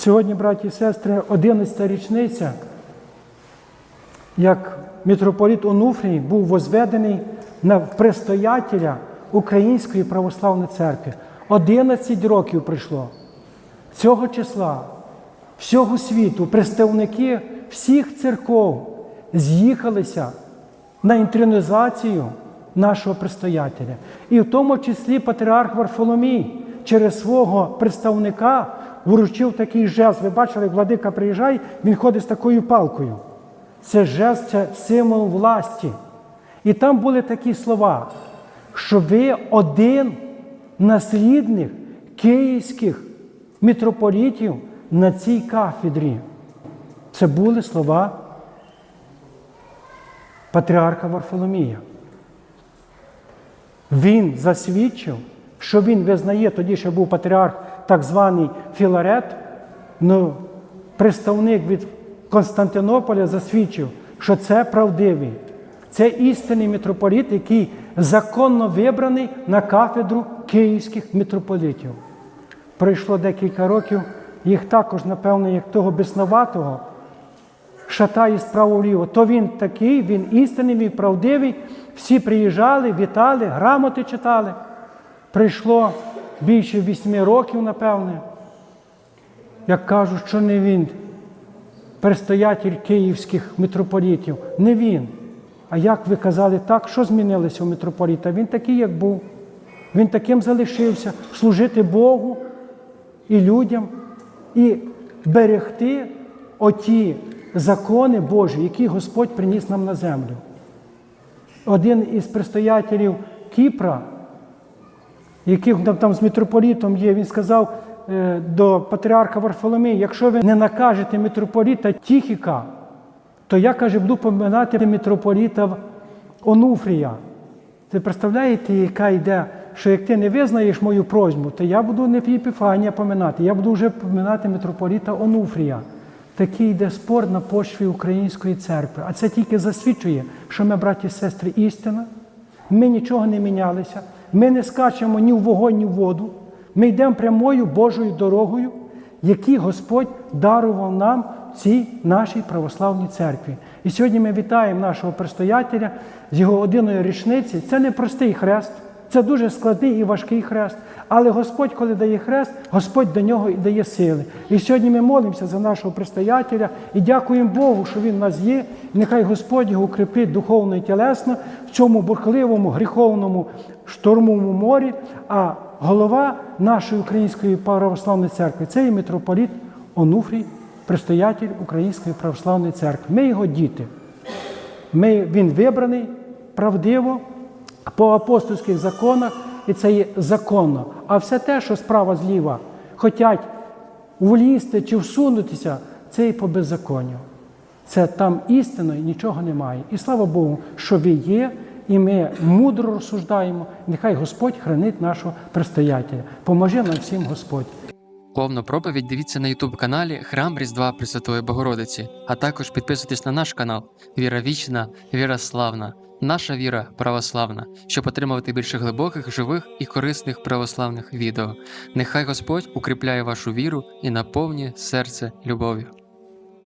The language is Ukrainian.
Сьогодні, браті і сестри, 11 річниця, як митрополіт Онуфрій був возведений на престоятеля Української православної церкви. 11 років прийшло. Цього числа всього світу представники всіх церков з'їхалися на інтронізацію нашого предстоятеля. І в тому числі патріарх Варфоломій через свого представника вручив такий жест. Ви бачили, як владика приїжджає, він ходить з такою палкою. Це жест, це символ власті. І там були такі слова, що ви один наслідник київських митрополітів на цій кафедрі. Це були слова патріарха Варфоломія. Він засвідчив, що він визнає, тоді ще був патріарх так званий Філарет, ну, представник від Константинополя засвідчив, що це правдивий. Це істинний митрополіт, який законно вибраний на кафедру київських митрополитів. Пройшло декілька років, їх також, напевно, як того безноватого, шатає справа вліво. То він такий, він істинний, він правдивий. Всі приїжджали, вітали, грамоти читали. Прийшло більше вісьми років, напевне. Як кажуть, що не він, предстоятель київських митрополітів. Не він. А як ви казали так, що змінилося у митрополіта? Він такий, як був. Він таким залишився служити Богу і людям, і берегти оті закони Божі, які Господь приніс нам на землю. Один із предстоятелів Кіпра, який там, там з митрополітом є, він сказав е, до патріарха Варфоломія, якщо ви не накажете митрополіта Тіхіка, то я, каже, буду поминати митрополіта Онуфрія. Ви представляєте, яка йде, що як ти не визнаєш мою просьбу, то я буду не Епіфанія поминати, я буду вже поминати митрополіта Онуфрія. Такий йде спор на почві української церкви. А це тільки засвідчує, що ми, браті і сестри, істина. Ми нічого не мінялися, ми не скачемо ні в вогонь, ні в воду. Ми йдемо прямою Божою дорогою, яку Господь дарував нам цій нашій православній церкві. І сьогодні ми вітаємо нашого предстоятеля з його одиною річниці. Це не простий хрест, це дуже складний і важкий хрест. Але Господь, коли дає хрест, Господь до нього і дає сили. І сьогодні ми молимося за нашого предстоятеля і дякуємо Богу, що він в нас є. І нехай Господь його укріпить духовно і тілесно в цьому бурхливому, гріховному штормовому морі. А голова нашої української православної церкви це є митрополіт Онуфрій, предстоятель Української православної церкви. Ми його діти. Ми, Він вибраний правдиво по апостольських законах, і це є законно. А все те, що справа зліва хочуть влізти чи всунутися, це і по беззаконню. Це там істинно і нічого немає. І слава Богу, що ви є, і ми мудро розсуждаємо. Нехай Господь хранить нашого предстоятеля. Поможи нам всім Господь. Повну проповідь дивіться на Ютуб каналі Храм Різдва Пресвятої Богородиці, а також підписуйтесь на наш канал Віра Вічна, Віра Славна, наша віра православна, щоб отримувати більше глибоких, живих і корисних православних відео. Нехай Господь укріпляє вашу віру і наповнює серце любов'ю.